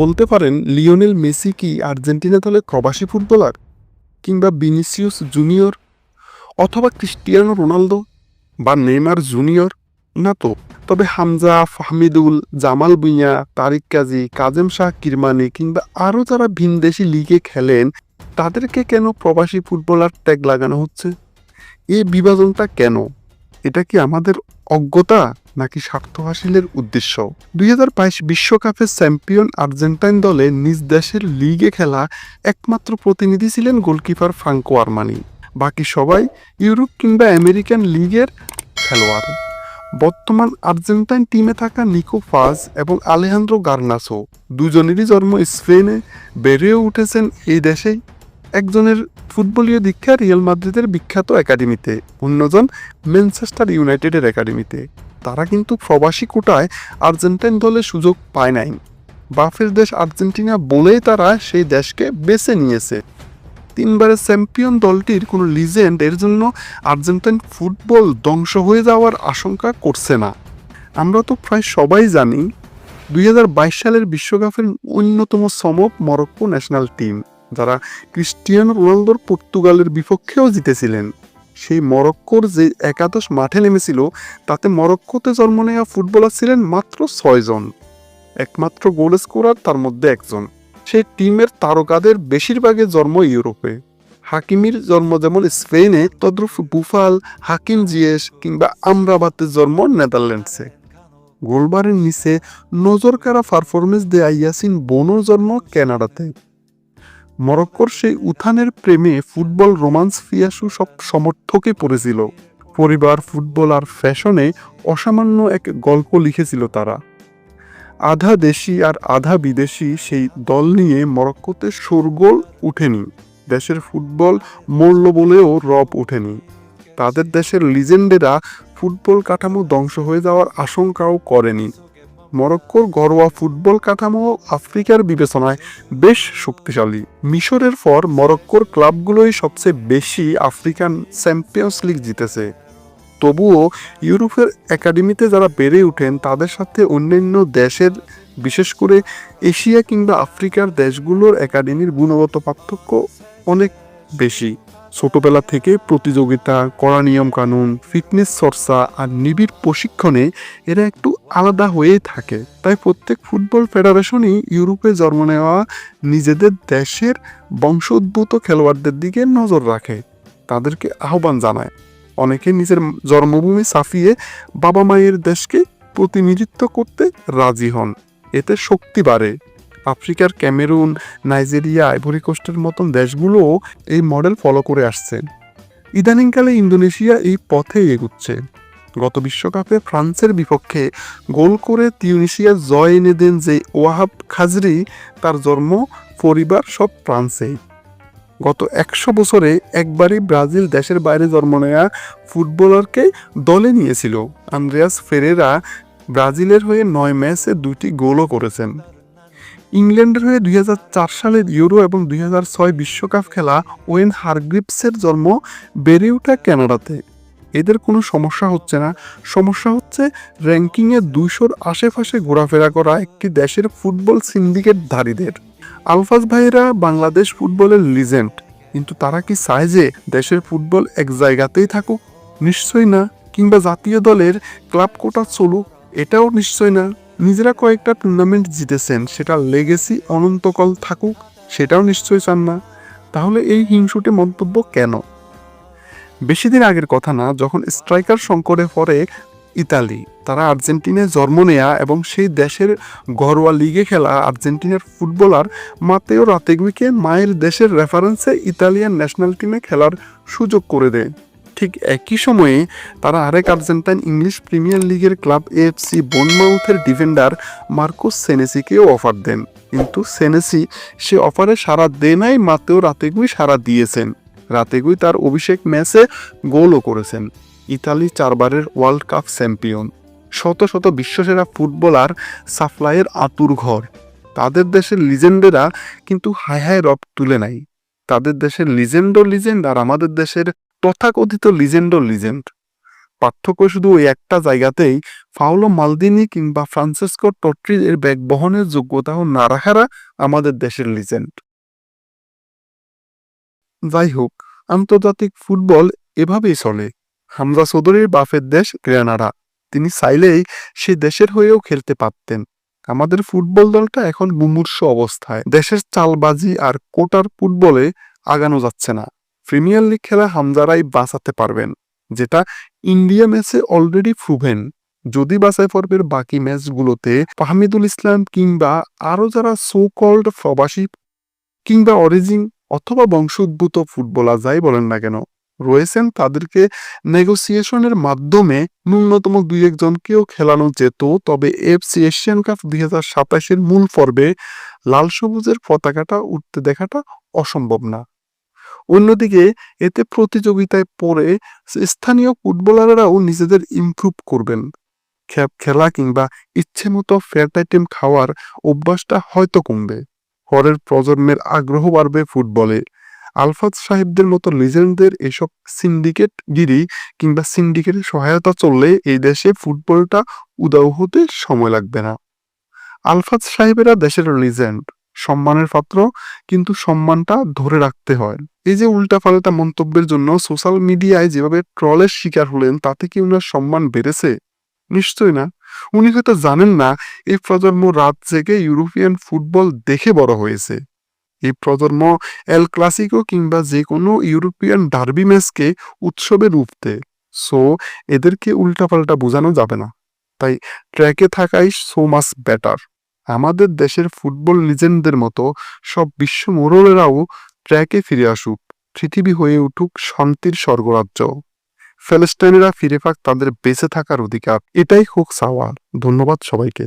বলতে পারেন, Lionel Messi কি আর্জেন্টিনা দলে প্রবাসী ফুটবলার কিংবা বিনিসিয়াস জুনিয়র অথবা ক্রিস্টিয়ানো রোনালদো বা নেইমার জুনিয়র? না তো। তবে হামজা, ফাহমিদুল, জামাল ভুঁইয়া তারিক কাজী, কাজেম শাহ কিরমানি কিংবা আরও যারা ভিনদেশি লিগে খেলেন, তাদেরকে কেন প্রবাসী ফুটবলার ট্যাগ লাগানো হচ্ছে? এই বিভাজনটা কেন? এটা কি আমাদের অজ্ঞতা নাকি স্বার্থ হাসিলের উদ্দেশ্য? দুই হাজার বাইশ বিশ্বকাপের চ্যাম্পিয়ন আর্জেন্টাইন দলে নিজ দেশের লিগে খেলা একমাত্র প্রতিনিধি ছিলেন গোলকিপার ফ্রাঙ্কো আরমানি। বাকি সবাই ইউরোপ কিংবা আমেরিকান লিগের খেলোয়াড়। বর্তমান আর্জেন্টাইন টিমে থাকা নিকো ফাজ এবং আলেহান্দ্রো গার্নাসো দুজনেরই জন্ম স্পেনে, বেড়েও উঠেছেন এই দেশেই। একজনের ফুটবলীয় দীক্ষা রিয়াল মাদ্রিদের বিখ্যাত একাডেমিতে, অন্যজন ম্যানচেস্টার ইউনাইটেডের একাডেমিতে। তারা কিন্তু প্রবাসী কোটায় আর্জেন্টাইন দলে সুযোগ পায় নাই। বাফের দেশ আর্জেন্টিনা বলেই তারা সেই দেশকে বেছে নিয়েছে। তিনবারের চ্যাম্পিয়ন দলটির কোনো লিজেন্ড এর জন্য আর্জেন্টাইন ফুটবল ধ্বংস হয়ে যাওয়ার আশঙ্কা করছে না। আমরা তো প্রায় সবাই জানি, দুই হাজার বাইশ সালের বিশ্বকাপের অন্যতম সমক মরক্কো ন্যাশনাল টিম। যারা ক্রিস্টিয়ানো রোনালদোর পর্তুগালের বিপক্ষেও জিতেছিলেন। সেই মরক্কোর যে একাদশ মাঠে নেমেছিল, তাতে মরক্কোতে জন্ম নেওয়া ফুটবলার ছিলেন মাত্র ছয়জন একমাত্র গোল স্কোরার তার মধ্যে একজন। সেই টিমের তারকাদের বেশিরভাগের জন্ম ইউরোপে। হাকিমির জন্ম যেমন স্পেনে, তদ্রুপ বুফাল, হাকিম জিয়েস কিংবা আমরাবাতের জন্ম নেদারল্যান্ডসে। গোলবারের নিচে নজর কারা পারফরমেন্স দেয়া ইয়াসিন বোনোর জন্ম কানাডাতে মরক্কোর সেই উত্থানের প্রেমে ফুটবল রোমান্স ফিয়াসু সব সমর্থকে পড়েছিল। পরিবার, ফুটবল আর ফ্যাশনে অসামান্য এক গল্প লিখেছিল তারা। আধা দেশি আর আধা বিদেশি সেই দল নিয়ে মরক্কোতে শোরগোল উঠেনি। দেশের ফুটবল মরল বলেও রব ওঠেনি। তাদের দেশের লিজেন্ডেরা ফুটবল কাঠামো ধ্বংস হয়ে যাওয়ার আশঙ্কাও করেনি। মরক্কোর ঘরোয়া ফুটবল কাঠামো আফ্রিকার বিবেচনায় বেশ শক্তিশালী। মিশরের পর মরক্কোর ক্লাবগুলোই সবচেয়ে বেশি আফ্রিকান চ্যাম্পিয়ন্স লিগ জিতেছে। তবুও ইউরোপের একাডেমিতে যারা বেড়ে ওঠেন, তাদের সাথে অন্যান্য দেশের, বিশেষ করে এশিয়া কিংবা আফ্রিকার দেশগুলোর একাডেমির গুণগত পার্থক্য অনেক বেশি। ছোটবেলা থেকে প্রতিযোগিতা, কড়া নিয়ম কানুন, ফিটনেস চর্চা আর নিবিড় প্রশিক্ষণে এরা একটু আলাদা হয়েই থাকে। তাই প্রত্যেক ফুটবল ফেডারেশনই ইউরোপে জন্ম নেওয়া নিজেদের দেশের বংশোদ্ভূত খেলোয়াড়দের দিকে নজর রাখে। তাদেরকে আহ্বান জানায়। অনেকে নিজের জন্মভূমি সাফিয়ে বাবা মায়ের দেশকে প্রতিনিধিত্ব করতে রাজি হন। এতে শক্তি বাড়ে। আফ্রিকার ক্যামেরুন, নাইজেরিয়া, আইভরি কোস্টের মতন দেশগুলোও এই মডেল ফলো করে আসছে। ইদানিংকালে ইন্দোনেশিয়া এই পথে এগুচ্ছে। গত বিশ্বকাপে ফ্রান্সের বিপক্ষে গোল করে তিউনিশিয়া জয় এনে দেন যে ওয়াহাব খাজরি, তার জন্ম পরিবার সব ফ্রান্সেই। গত একশো বছরে একবারই ব্রাজিল দেশের বাইরে জন্ম নেয়া ফুটবলারকে দলে নিয়েছিল। আন্দ্রেয়াস ফেরেরা ব্রাজিলের হয়ে নয় ম্যাচে দুটি গোলও করেছেন। ইংল্যান্ডের হয়ে দু হাজার চার সালের ইউরো এবং দুই বিশ্বকাপ খেলা ওয়েন হারগ্রিপসের জন্ম বেড়ে ওঠা কানাডাতে। এদের কোনো সমস্যা হচ্ছে না। সমস্যা হচ্ছে র্যাঙ্কিংয়ে দুইশোর আশেপাশে ঘোরাফেরা করা একটি দেশের ফুটবল সিন্ডিকেটধারীদের। আলফাজ ভাইরা বাংলাদেশ ফুটবলের লিজেন্ড কিন্তু তারা কি চায় যে দেশের ফুটবল এক জায়গাতেই থাকুক? নিশ্চয়ই না, কিংবা জাতীয় দলের ক্লাব কোটা চলুক, এটাও নিশ্চয় না। নিজেরা কয়েকটা টুর্নামেন্ট জিতেছেন সেটা লেগেসি অনন্তকাল থাকুক, সেটাও নিশ্চয়ই চান না। তাহলে এই হিংসুটে মন্তব্য কেন? বেশি দিন আগের কথা না, যখন স্ট্রাইকার সংকটে পড়ে ইতালি, তারা আর্জেন্টিনায় জন্ম নেয়া এবং সেই দেশের ঘরোয়া লিগে খেলা আর্জেন্টিনার ফুটবলার মাতেও রাতেগুইকে মায়ের দেশের রেফারেন্সে ইতালিয়ান ন্যাশনাল টিমে খেলার সুযোগ করে দেয়। ঠিক একই সময়ে তারা আরেক আর্জেন্টাইন ইংলিশ প্রিমিয়ার লিগের ক্লাব এএফসি বনমাউথের ডিফেন্ডার মার্কোস সেনেসিকেও অফার দেন। কিন্তু সেনেসি সে অফারে সারা দেনাই মাতেও রাতেগুই সারা দিয়েছেন। রাতেগুই তার অভিষেক ম্যাচে গোলও করেছেন। ইতালি চারবারের ওয়ার্ল্ড কাপ চ্যাম্পিয়ন। শত শত বিশ্বসেরা ফুটবলার সাপ্লাইয়ের আতুর ঘর। তাদের দেশের লিজেন্ডেরা কিন্তু হায় হায় রব তুলে নাই। তাদের দেশের লিজেন্ডও লিজেন্ড আর আমাদের দেশের তথাকথিত লিজেন্ডও লিজেন্ড পার্থক্য শুধু ওই একটা জায়গাতেই ফাউলো মালদিনি কিংবা ফ্রান্সিসকো টট্রি এর ব্যাগ বহনের যোগ্যতাও না রাখারা আমাদের দেশের লিজেন্ড যাই হোক আন্তর্জাতিক ফুটবল এভাবেই চলে। হামজা চৌধুরীর বাফের দেশ গ্রেনাডা। তিনি চাইলেই সে দেশের হয়েও খেলতে পারতেন। আমাদের ফুটবল দলটা এখন মুমূর্ষ অবস্থায়। দেশের চালবাজি আর কোটার ফুটবলে আগানো যাচ্ছে না। প্রিমিয়ার লিগ খেলা হামজারাই বাঁচাতে পারবেন, যেটা ইন্ডিয়া ম্যাচে অলরেডি প্রুভেন যদি বাছাই পর্বের বাকি ম্যাচগুলোতে ফাহমিদুল ইসলাম কিংবা আরও যারা সো কল্ড প্রবাসী কিংবা অরিজিন অথবা বংশোদ্ভূত ফুটবলার যাই বলেন না কেন, রয়েছেন তাদেরকে নেগোসিয়েশনের মাধ্যমে ন্যূনতম দুই একজনকেও খেলানো যেত। তবে এফসি এশিয়ান কাপ দুই হাজার সাতাশের মূল পর্বে লাল সবুজের পতাকাটা উঠতে দেখাটা অসম্ভব না। অন্যদিকে, এতে প্রতিযোগিতায় পড়ে স্থানীয় ফুটবলাররাও নিজেদের ইমপ্রুভ করবেন। খেলা কিংবা ইচ্ছে মতো ফ্যাট আইটেম খাওয়ার অভ্যাসটা হয়তো কমবে। পরের প্রজন্মের আগ্রহ বাড়বে ফুটবলে। আলফাত সাহেবদের মতো লিজেন্ডদের এসব সিন্ডিকেট গিরি কিংবা সিন্ডিকেটের সহায়তা চললে এই দেশে ফুটবলটা উদাও হতে সময় লাগবে না। আলফাত সাহেবেরা দেশের লিজেন্ড সম্মানের পাত্র, কিন্তু সম্মানটা ধরে রাখতে হয়। এই যে উল্টাপাল্টা মন্তব্যের জন্য সোশ্যাল মিডিয়ায় যেভাবে ট্রলের শিকার হলেন, তাতে কি উনার সম্মান বেড়েছে? নিশ্চয় না। উনি হয়তো জানেন না, এই প্রজন্ম রাত জেগে ইউরোপিয়ান ফুটবল দেখে বড় হয়েছে। এই প্রজন্ম এল ক্লাসিকো কিংবা যে কোনো ইউরোপিয়ান ডার্বি ম্যাচকে উৎসবে রূপ সো এদেরকে উল্টাপাল্টা বোঝানো যাবে না। তাই ট্র্যাকে থাকাই সো মাস বেটার আমাদের দেশের ফুটবল লিজেন্ডদের মতো সব বিশ্ব মোড়লেরাও ট্র্যাকে ফিরে আসুক, পৃথিবী হয়ে উঠুক শান্তির স্বর্গরাজ্য। ফ্যালেস্টাইনিরা ফিরে পাক তাদের বেঁচে থাকার অধিকার, এটাই হোক সাওয়ার ধন্যবাদ সবাইকে।